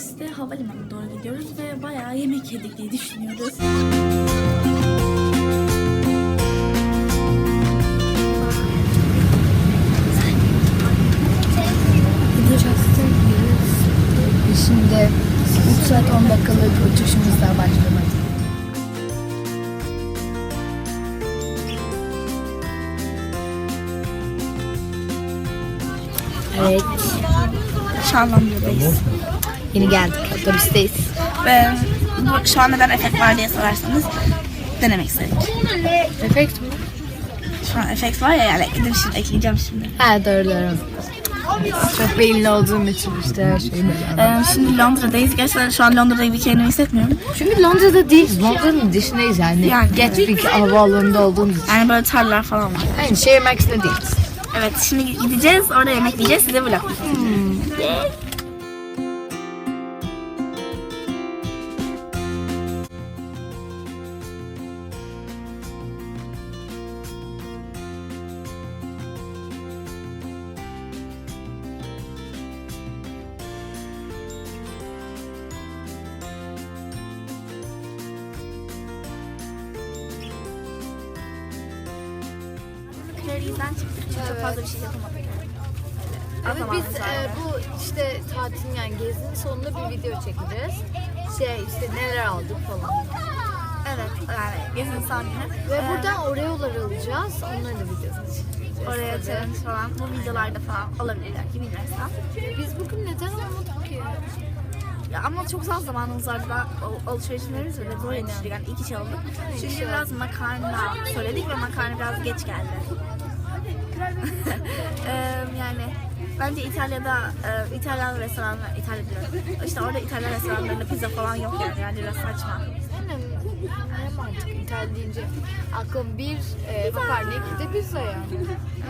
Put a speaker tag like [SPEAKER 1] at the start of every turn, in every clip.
[SPEAKER 1] otobüste havalimanına doğru gidiyoruz ve bayağı yemek yedik diye düşünüyoruz.
[SPEAKER 2] Şimdi 3 saat 10 dakikalık uçuşumuz daha başlamadı. Evet,
[SPEAKER 1] Londra'dayız.
[SPEAKER 2] Yeni geldik. Otobüsteyiz.
[SPEAKER 1] Ve bu, şu an neden efekt var diye sorarsanız denemek istedik.
[SPEAKER 2] Efekt mi?
[SPEAKER 1] Şu an efekt var ya yani ekledim şimdi ekleyeceğim şimdi.
[SPEAKER 2] Ha doğru doğru. Çok beyinli olduğum için işte her şeyi.
[SPEAKER 1] Ee, şimdi Londra'dayız. Gerçekten şu an Londra'da gibi kendimi hissetmiyorum.
[SPEAKER 2] Çünkü Londra'da değiliz. Londra'nın dışındayız yani.
[SPEAKER 1] Yani,
[SPEAKER 2] Gatwick havaalanında olduğumuz için.
[SPEAKER 1] Yani böyle tarlalar falan var.
[SPEAKER 2] Aynı şehir merkezinde değiliz.
[SPEAKER 1] Evet şimdi gideceğiz orada yemek yiyeceğiz size vlog çekeceğim. Çünkü çok fazla bir şey yapamadık.
[SPEAKER 2] Evet biz e, bu işte tatilin yani gezinin sonunda bir video çekeceğiz. Şey işte neler aldık falan.
[SPEAKER 1] Evet yani gezinin son günü.
[SPEAKER 2] Ve
[SPEAKER 1] Ee,
[SPEAKER 2] buradan Oreo'lar alacağız. Onları da videosunu çekeceğiz.
[SPEAKER 1] Oraya
[SPEAKER 2] tabii.
[SPEAKER 1] challenge falan bu videolarda falan olabilir belki bilmiyorsam.
[SPEAKER 2] Biz bugün neden almadık ki?
[SPEAKER 1] Ya ama çok az zamanımız vardı. Al- alışverişlerimiz ve zor yetiştirdik. Yani iki şey oldu. Çünkü biraz makarna söyledik ve makarna biraz geç geldi. Eee, yani bence İtalya'da e, İtalyan restoranlar, İtalya diyorum. İşte orada İtalyan restoranlarında pizza falan yok yani. Yani biraz saçma.
[SPEAKER 2] Aynen. Ne mantık İtalya deyince aklım bir e, makarna iki de pizza yani.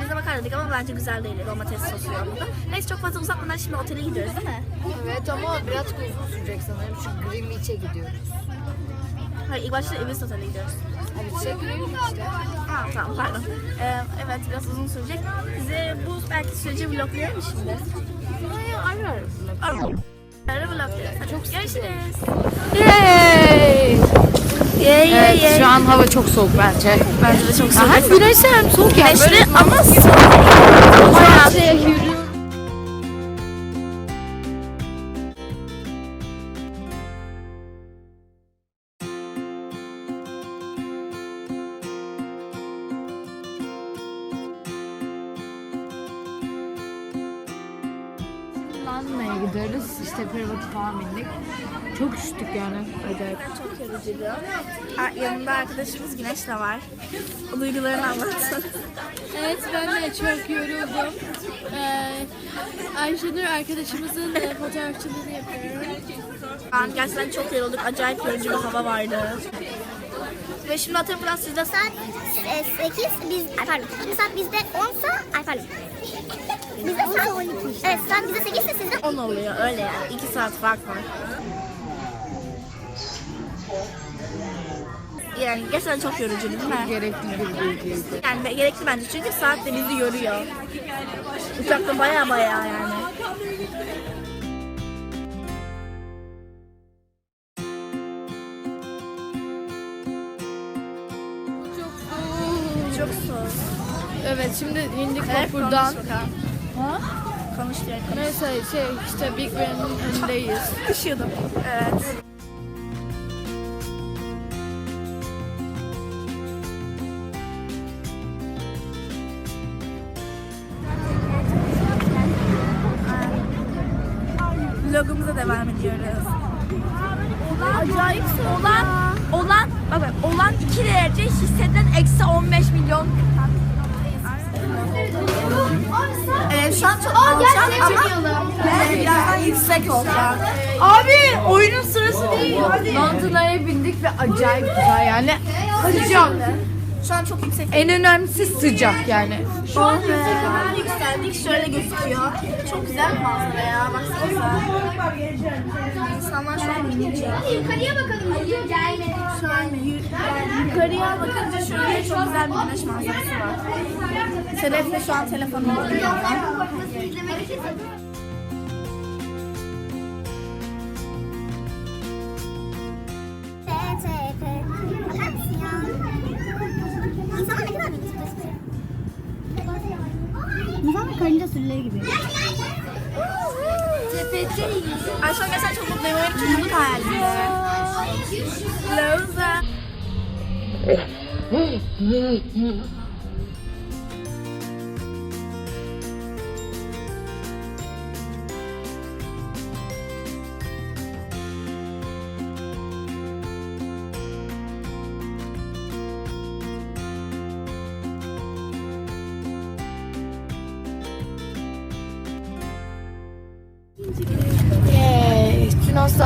[SPEAKER 1] Biz de makarna dedik ama bence güzel değildi. Domates sosu yoktu. Neyse çok fazla uzatmadan şimdi otele gidiyoruz değil mi?
[SPEAKER 2] Evet ama biraz uzun sürecek sanırım çünkü Greenwich'e gidiyoruz.
[SPEAKER 1] Hayır ilk başta Ibis Otel'e gidiyoruz.
[SPEAKER 2] Evet Greenwich işte.
[SPEAKER 1] Ha tamam pardon. Ee, evet biraz uzun sürecek. Size bu belki süreci vloglayalım şimdi?
[SPEAKER 2] Ay, ararız.
[SPEAKER 1] Ara vloglayalım. Çok görüşürüz.
[SPEAKER 2] Yay!
[SPEAKER 1] Ye ye
[SPEAKER 2] Evet, şu an hava çok soğuk bence.
[SPEAKER 1] Bence de çok soğuk.
[SPEAKER 2] Hem güneşli hem soğuk yani.
[SPEAKER 1] Güneşli ama
[SPEAKER 2] Bayağı Lanmaya gidiyoruz. İşte perivatı falan bindik. Çok üşüttük yani. Acayip.
[SPEAKER 1] çok yorucuydu. Ha, yanında arkadaşımız Güneş de var. O duygularını anlatsın.
[SPEAKER 3] Evet ben de çok yoruldum. Ee, Ayşenur arkadaşımızın e, fotoğrafçılığını yapıyorum.
[SPEAKER 1] Ben gerçekten çok yorulduk. Acayip yorucu bir hava vardı. Ve şimdi atıyorum biraz sizde
[SPEAKER 4] Saat e, 8 biz ay pardon. Şimdi saat bizde 10 sa ay pardon. Bizde saat 12. Evet saat bizde 8 ise sizde
[SPEAKER 1] 10 oluyor öyle yani. 2 saat fark var. Yani gerçekten çok yorucu değil mi?
[SPEAKER 2] Gerekli bir bilgiydi.
[SPEAKER 1] Yani be- gerekli bence çünkü saat de bizi yoruyor. Uçakta baya baya yani. Çok soğuk.
[SPEAKER 3] Evet şimdi indik
[SPEAKER 1] Evet,
[SPEAKER 3] vapurdan.
[SPEAKER 1] bakalım.
[SPEAKER 3] Ha?
[SPEAKER 1] Konuş konuş.
[SPEAKER 3] Neyse şey işte Big Ben'in önündeyiz.
[SPEAKER 1] Üşüyordum. Evet. Evet şu an çok alçak ama birazdan yüksek olacak.
[SPEAKER 3] Abi oyunun sırası değil. Mantılara bindik ve acayip güzel yani. Sıcak.
[SPEAKER 1] Şu an çok yüksek.
[SPEAKER 3] En önemlisi sıcak yani.
[SPEAKER 1] Şu an yükseldik şöyle gözüküyor. Çok güzel manzara ya baksanıza. İnsanlar şu Hadi
[SPEAKER 4] yukarıya bakalım. Hayır gelmedi.
[SPEAKER 1] Şöyle yukarıya bakınca şöyle çok güzel bir güneş manzarası var. Sedef de şu an telefonunu alıyor.
[SPEAKER 4] İnsanlar ne kadar bilinçli taşıyor.
[SPEAKER 1] İnsanlar karınca sürüleri gibi gerçekten çok mutluyum. Benim çocukluk hayalimdi. Loza.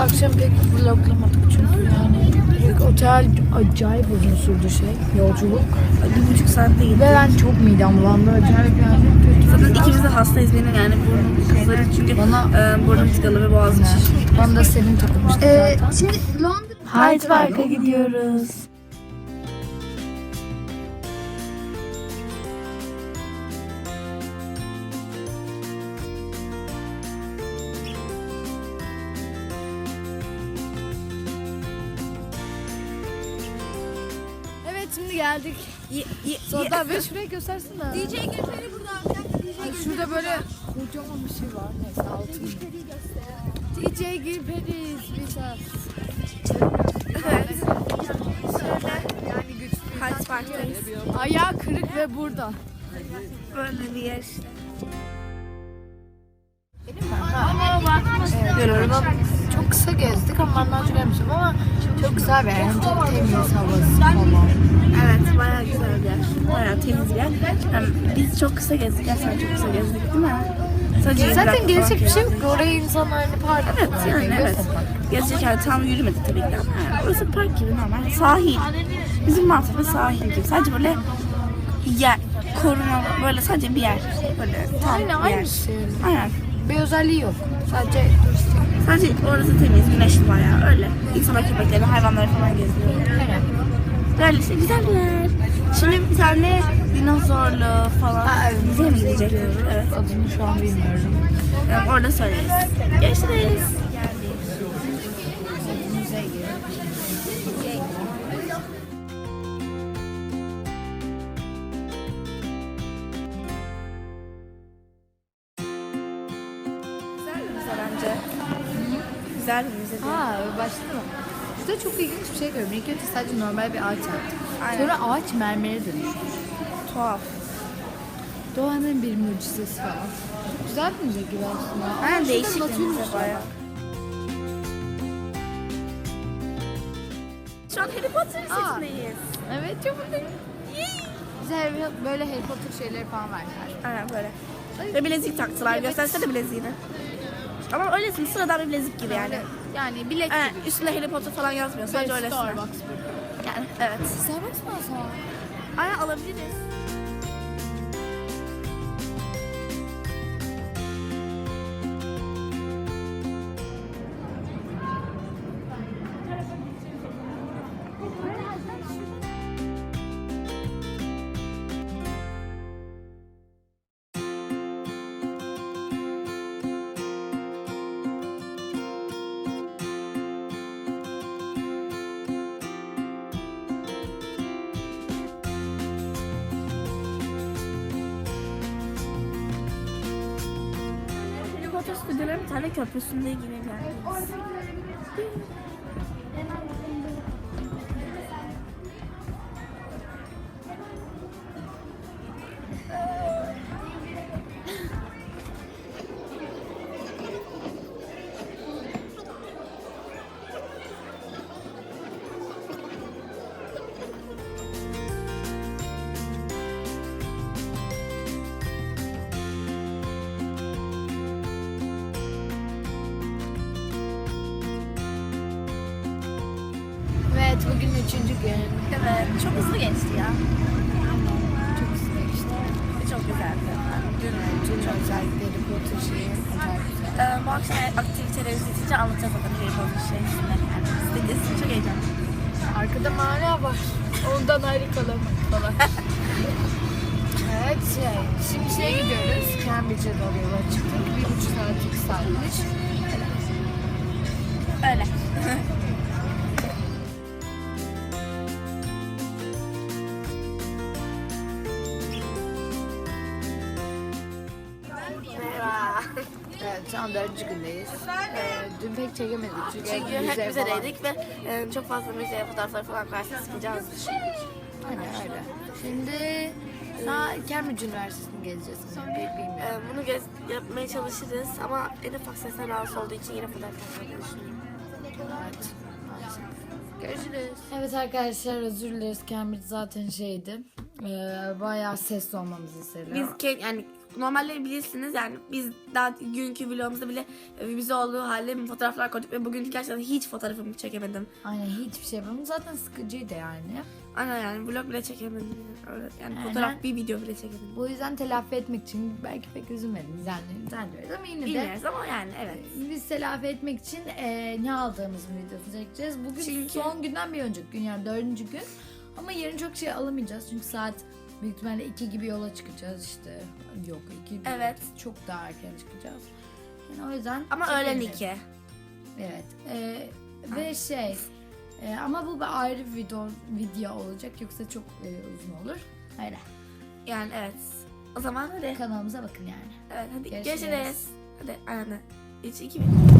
[SPEAKER 2] Akşam pek vloglamadık çünkü yani. Direkt otel acayip uzun sürdü şey, yolculuk.
[SPEAKER 1] Bir buçuk saatte
[SPEAKER 2] Ve ben çok midem bulandı, acayip yani.
[SPEAKER 1] Zaten ikimiz de hastayız benim yani burnum kızları çünkü
[SPEAKER 2] Bana-
[SPEAKER 1] e, burnum tıkalı ve boğazım şişmiş.
[SPEAKER 2] Bana da senin takılmıştı zaten.
[SPEAKER 4] Şimdi Londra
[SPEAKER 1] Hyde Park'a gidiyoruz.
[SPEAKER 3] Geldik. Sonra ve şurayı göstersin de.
[SPEAKER 1] DJ Gülperi burada.
[SPEAKER 3] Şurada böyle kocaman bir şey var. Neyse altın. DJ Gülperiz biz
[SPEAKER 1] Evet. Yani güçlü. Hyde Park'tayız.
[SPEAKER 3] Ayağı kırık ve burada.
[SPEAKER 1] Böyle bir yer işte.
[SPEAKER 2] Görüyorum ama çok kısa gezdik ama gelmiştim ama çok güzel. Hem çok temiz havası falan.
[SPEAKER 1] Evet bayağı güzel bir yer. Bayağı temiz bir yer. Yani biz çok kısa gezdik. Gerçekten çok kısa gezdik değil mi? Sadece
[SPEAKER 2] Zaten gezecek bir şey yok. ki. Oraya insanlar hani park
[SPEAKER 1] Evet yani evet. Gezecek yani tam yürümedi tabii ki ama yani orası park gibi normal. Sahil. Bizim Maltepe sahil gibi. Sadece böyle yer. Koruma böyle sadece bir yer. Böyle tam
[SPEAKER 2] Aynen
[SPEAKER 1] bir yer.
[SPEAKER 2] aynı şey.
[SPEAKER 1] Aynen.
[SPEAKER 2] Bir özelliği yok. Sadece.
[SPEAKER 1] Sadece orası temiz, güneşli bayağı öyle. İnsanlar köpekleri, hayvanları falan geziyor. Böyle işte güzel bir yer. Şimdi bir tane dinozorlu falan.
[SPEAKER 2] Aa, evet.
[SPEAKER 1] Müzeye mi gidecektik? Evet.
[SPEAKER 2] Adını şu an bilmiyorum.
[SPEAKER 1] Yani orada söyleriz. Görüşürüz. Güzel Güzel bir müze değil.
[SPEAKER 2] Ha başladı mı? Şurada çok ilginç bir şey gördüm. İlk önce sadece normal bir ağaç yaptı.
[SPEAKER 1] Aynen.
[SPEAKER 2] Sonra ağaç mermere dönüşmüş.
[SPEAKER 1] Tuhaf.
[SPEAKER 2] Doğanın bir mucizesi falan. Çok güzel bir müze gibi aslında. Ama
[SPEAKER 1] Aynen
[SPEAKER 2] şurada
[SPEAKER 1] değişik bir müze bayağı. Şu an Harry Potter sesindeyiz.
[SPEAKER 2] Evet çok mutluyum. Bize Harry- böyle Harry Potter şeyleri falan verdiler.
[SPEAKER 1] Aynen böyle. Ve bilezik taktılar. Göstersene bileziğini. Ama öylesin sıradan bir bilezik gibi yani.
[SPEAKER 2] Yani bilek
[SPEAKER 1] Aynen,
[SPEAKER 2] gibi.
[SPEAKER 1] üstünde Harry Potter falan yazmıyor. Sadece
[SPEAKER 2] Böyle
[SPEAKER 1] öylesine.
[SPEAKER 2] Starbucks burada.
[SPEAKER 1] Yani evet.
[SPEAKER 2] Starbucks mı alsam?
[SPEAKER 1] Aynen alabiliriz. Harry Potter stüdyoların bir tane köprüsünde gibi bir.
[SPEAKER 2] Üçüncü gün.
[SPEAKER 1] Evet, çok hızlı geçti ya.
[SPEAKER 2] Çok güzel işte.
[SPEAKER 1] Çok güzeldi. Dün
[SPEAKER 2] Dün özellikle Harry Potter şeyi acayip güzel.
[SPEAKER 1] Ee, bu akşam aktiviteleri izletince anlatacağız zaten Harry Potter şeysinde. Yani istediğiniz çok heyecanlı.
[SPEAKER 2] Arkada mağara var. Ondan ayrı kalamam falan. evet şey. Şimdi şeye gidiyoruz. Cambridge'e doğru yola çıktık. Bir buçuk saat, iki saatmiş.
[SPEAKER 1] Öyle.
[SPEAKER 2] An dördüncü gündeyiz. Ee, dün pek çekemedik çünkü,
[SPEAKER 1] Çünkü hep müzedeydik ve e, çok fazla müze fotoğrafları falan karşısında sıkacağız düşündük.
[SPEAKER 2] Aynen öyle. Şimdi daha Cambridge Üniversitesi'ni gezeceğiz. Pek bilmiyorum.
[SPEAKER 1] E, bunu gez, yapmaya çalışırız ama en ufak sesten rahatsız olduğu için yine fotoğraf çekmeyi düşünüyorum.
[SPEAKER 2] Evet. Görüşürüz. Evet arkadaşlar özür dileriz. Cambridge zaten şeydi. Ee, bayağı sesli olmamızı istediler.
[SPEAKER 1] Biz yani normalde bilirsiniz yani biz daha günkü vlogumuzda bile e, bize olduğu halde fotoğraflar koyduk ve bugün gerçekten hiç fotoğrafımı çekemedim.
[SPEAKER 2] Aynen hiçbir şey yapamadım. Zaten sıkıcıydı yani.
[SPEAKER 1] Aynen yani vlog bile çekemedim. Öyle, yani
[SPEAKER 2] Aynen.
[SPEAKER 1] fotoğraf bir video bile çekemedim.
[SPEAKER 2] Bu yüzden telafi etmek için belki pek üzülmediniz yani. Zannediyoruz ama yine de
[SPEAKER 1] Bilmiyoruz ama yani evet.
[SPEAKER 2] biz telafi etmek için e, ne aldığımızın videosunu çekeceğiz. Bugün
[SPEAKER 1] Çünkü-
[SPEAKER 2] son günden bir önceki gün yani dördüncü gün. Ama yarın çok şey alamayacağız çünkü saat büyük ihtimalle iki gibi yola çıkacağız işte. Yok iki değil.
[SPEAKER 1] Evet.
[SPEAKER 2] Çok daha erken çıkacağız. Yani o yüzden
[SPEAKER 1] Ama öğlen iki.
[SPEAKER 2] Evet. E, ve şey e, ama bu bir ayrı bir video, video olacak yoksa çok e, uzun olur. Öyle.
[SPEAKER 1] Yani evet. O zaman hadi.
[SPEAKER 2] Kanalımıza bakın yani.
[SPEAKER 1] Evet hadi
[SPEAKER 2] Görüşürüz.
[SPEAKER 1] görüşürüz. Hadi aynen. 3 2 1.